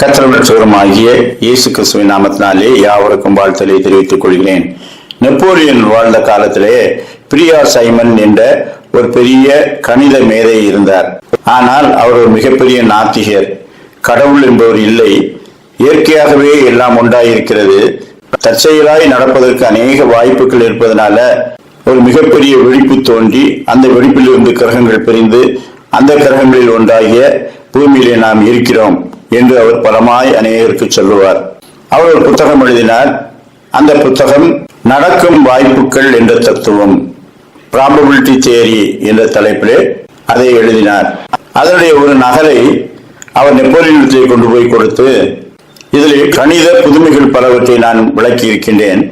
கத்திரமாகிய இயேசு கிறிஸ்துவின் நாமத்தினாலே யாவருக்கும் வாழ்த்தலை தெரிவித்துக் கொள்கிறேன். நெப்போலியன் வாழ்ந்த காலத்திலே பிரியா சைமன் என்ற ஒரு பெரிய கணித மேதை இருந்தார். ஆனால் அவர் ஒரு மிகப்பெரிய நாத்திகர். கடவுள் என்பவர் இல்லை. இயற்கையாகவே எல்லாம் உண்டாயிருக்கிறது. தற்செயலாய் நடப்பதற்கு அநேக வாய்ப்புகள் இருப்பதனால ஒரு மிகப்பெரிய வெடிப்பு தோன்றி அந்த வெடிப்பிலிருந்து கிரகங்கள் பிரிந்து அந்த கிரகங்களில் ஒன்றாகிய பூமியிலே நாம் இருக்கிறோம். என்று அவர் பலமாய் அநேகருக்கு சொல்லுவார். அவர் ஒரு புத்தகம் எழுதினார் அந்த புத்தகம் நடக்கும் வாய்ப்புகள் என்ற தத்துவம் ப்ராபபிலிட்டி தேரி என்ற தலைப்பிலே அதை எழுதினார். அதனுடைய ஒரு நகலை அவர் நெப்போலியனத்தை கொண்டு போய் கொடுத்து இதில் கணித புதுமைகள் பலவற்றை நான் விளக்கி இருக்கின்றேன்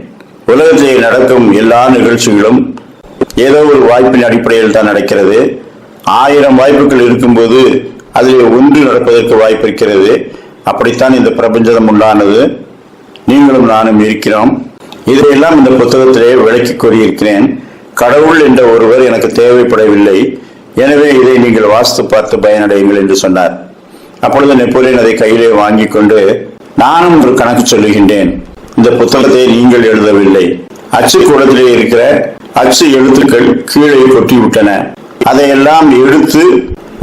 உலகத்தில் நடக்கும் எல்லா நிகழ்ச்சிகளும் ஏதோ ஒரு வாய்ப்பின் அடிப்படையில் தான் நடக்கிறது. ஆயிரம் வாய்ப்புகள் இருக்கும்போது அதில் ஒன்று நடப்பதற்கு வாய்ப்பு இருக்கிறது. அப்படித்தான் இந்த பிரபஞ்சம் உண்டானது நீங்களும் நானும் இருக்கிறோம். இதையெல்லாம் இந்த புத்தகத்திலே விளக்கி கூறியிருக்கிறேன். கடவுள் என்ற ஒருவர் எனக்கு தேவைப்படவில்லை. எனவே இதை நீங்கள் வாஸ்து பார்த்து பயனடையுங்கள் என்று சொன்னார். அப்பொழுது நெப்போலியன் அதை கையிலே வாங்கி கொண்டு நானும் ஒரு கணக்கு சொல்லுகின்றேன். இந்த புத்தகத்தை நீங்கள் எழுதவில்லை. அச்சுக்கூடத்திலே இருக்கிற அச்சு எழுத்துக்கள் கீழே கொட்டிவிட்டன. அதையெல்லாம் எடுத்து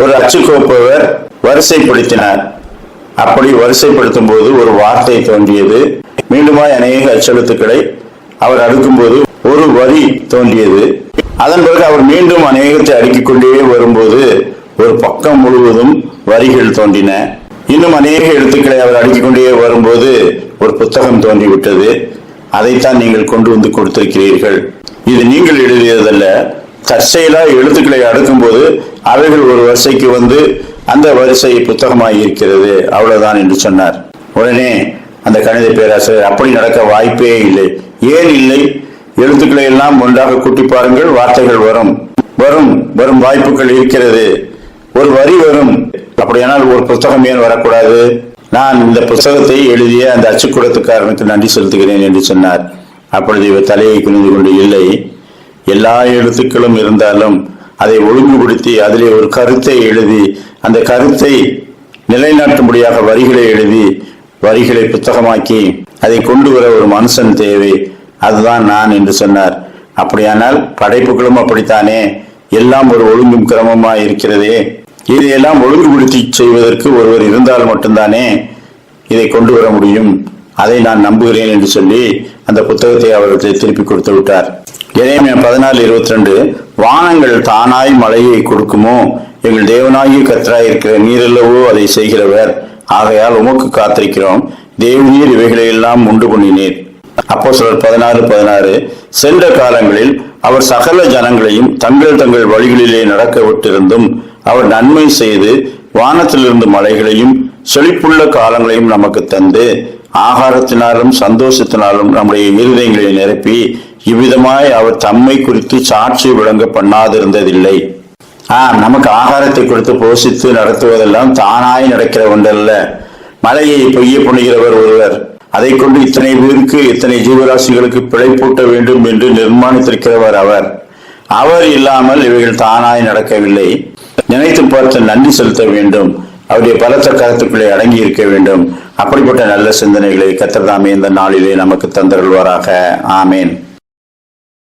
ஒரு அச்சுக்கோப்பவர் வரிசைப்படுத்தினார். அப்படி வரிசைப்படுத்தும் போது ஒரு வார்த்தை தோன்றியது. மீண்டுமாய் அநேக அச்செழுத்துக்களை அவர் அடுக்கும்போது ஒரு வரி தோன்றியது. அதன் பிறகு அவர் மீண்டும் அநேகத்தை அடுக்கிக் கொண்டே வரும்போது ஒரு பக்கம் முழுவதும் வரிகள் தோன்றின. இன்னும் அநேக எழுத்துக்களை அவர் அடுக்கிக் கொண்டே வரும்போது ஒரு புத்தகம் தோன்றிவிட்டது. அதைத்தான் நீங்கள் கொண்டு வந்து கொடுத்திருக்கிறீர்கள். இது நீங்கள் எழுதியதல்ல. தற்செயலாக எழுத்துக்களை அடுக்கும்போது அவைகள் ஒரு வரிசைக்கு வந்து அந்த வரிசை புத்தகமாக இருக்கிறது அவ்வளவுதான் என்று சொன்னார். உடனே அந்த கணித பேராசிரியர் அப்படி நடக்க வாய்ப்பே இல்லை. ஏன் இல்லை? எழுத்துக்களை எல்லாம் ஒன்றாக கூட்டி பாருங்கள் வார்த்தைகள் வரும். வரும் வரும் வாய்ப்புகள் இருக்கிறது. ஒரு வரி வரும். அப்படியானால் ஒரு புத்தகம் ஏன் வரக்கூடாது? நான் இந்த புத்தகத்தை எழுதிய அந்த அச்சுக்கூடத்துக்காரனுக்கு நன்றி செலுத்துகிறேன் என்று சொன்னார். அப்பொழுது இவர் தலையை குனிந்து கொண்டு இல்லை எல்லா எழுத்துக்களும் இருந்தாலும் அதை ஒழுங்குபடுத்தி அதிலே ஒரு கருத்தை எழுதி அந்த கருத்தை நிலைநாட்டும்படியாக வரிகளை எழுதி வரிகளை புத்தகமாக்கி அதை கொண்டு வர ஒரு மனுஷன் தேவை. அதுதான் நான் என்று சொன்னார். அப்படியானால் படைப்புகளும் அப்படித்தானே? எல்லாம் ஒரு ஒழுங்கும் கிரமமாக இருக்கிறதே. இதையெல்லாம் ஒழுங்குபடுத்தி செய்வதற்கு ஒருவர் இருந்தால் மட்டும்தானே இதை கொண்டு வர முடியும். அதை நான் நம்புகிறேன் என்று சொல்லி அந்த புத்தகத்தை அவர்களுக்கு திருப்பி கொடுத்து விட்டார். இறைமையா பதினாலு இருபத்தி ரெண்டு வானங்கள் தானாய் மழையை கொடுக்குமோ? எங்கள் தேவனாகிய கத்தராய் இருக்கிற நீரல்லவோ அதை செய்கிறவர். ஆகையால் உமக்கு காத்திருக்கிறோம். தேவநீர் இவைகளை எல்லாம் உண்டு பண்ணினீர். அப்போ சிலர் பதினாறு பதினாறு சென்ற காலங்களில் அவர் சகல ஜனங்களையும் தங்கள் தங்கள் வழிகளிலே நடக்க விட்டிருந்தும் அவர் நன்மை செய்து வானத்திலிருந்து மலைகளையும் செழிப்புள்ள காலங்களையும் நமக்கு தந்து ஆகாரத்தினாலும் சந்தோஷத்தினாலும் நம்முடைய இருதயங்களை நிரப்பி இவ்விதமாய் அவர் தம்மை குறித்து சாட்சி விளங்க பண்ணாதிருந்ததில்லை. ஆ நமக்கு ஆகாரத்தை கொடுத்து போஷித்து நடத்துவதெல்லாம் தானாய் நடக்கிற ஒன்றல்ல. மலையை பொய்ய புனைகிறவர் ஒருவர். அதை கொண்டு இத்தனை பேருக்கு இத்தனை ஜீவராசிகளுக்கு பிழைப்பூட்ட வேண்டும் என்று நிர்மாணித்திருக்கிறவர் அவர். அவர் இல்லாமல் இவைகள் தானாய் நடக்கவில்லை. நினைத்து பார்த்து நன்றி செலுத்த வேண்டும். அவருடைய பலத்த கருத்துக்களை அடங்கி இருக்க வேண்டும். அப்படிப்பட்ட நல்ல சிந்தனைகளை கத்திரதாமே இந்த நாளிலே நமக்கு தந்தருள்வாராக. ஆமேன்.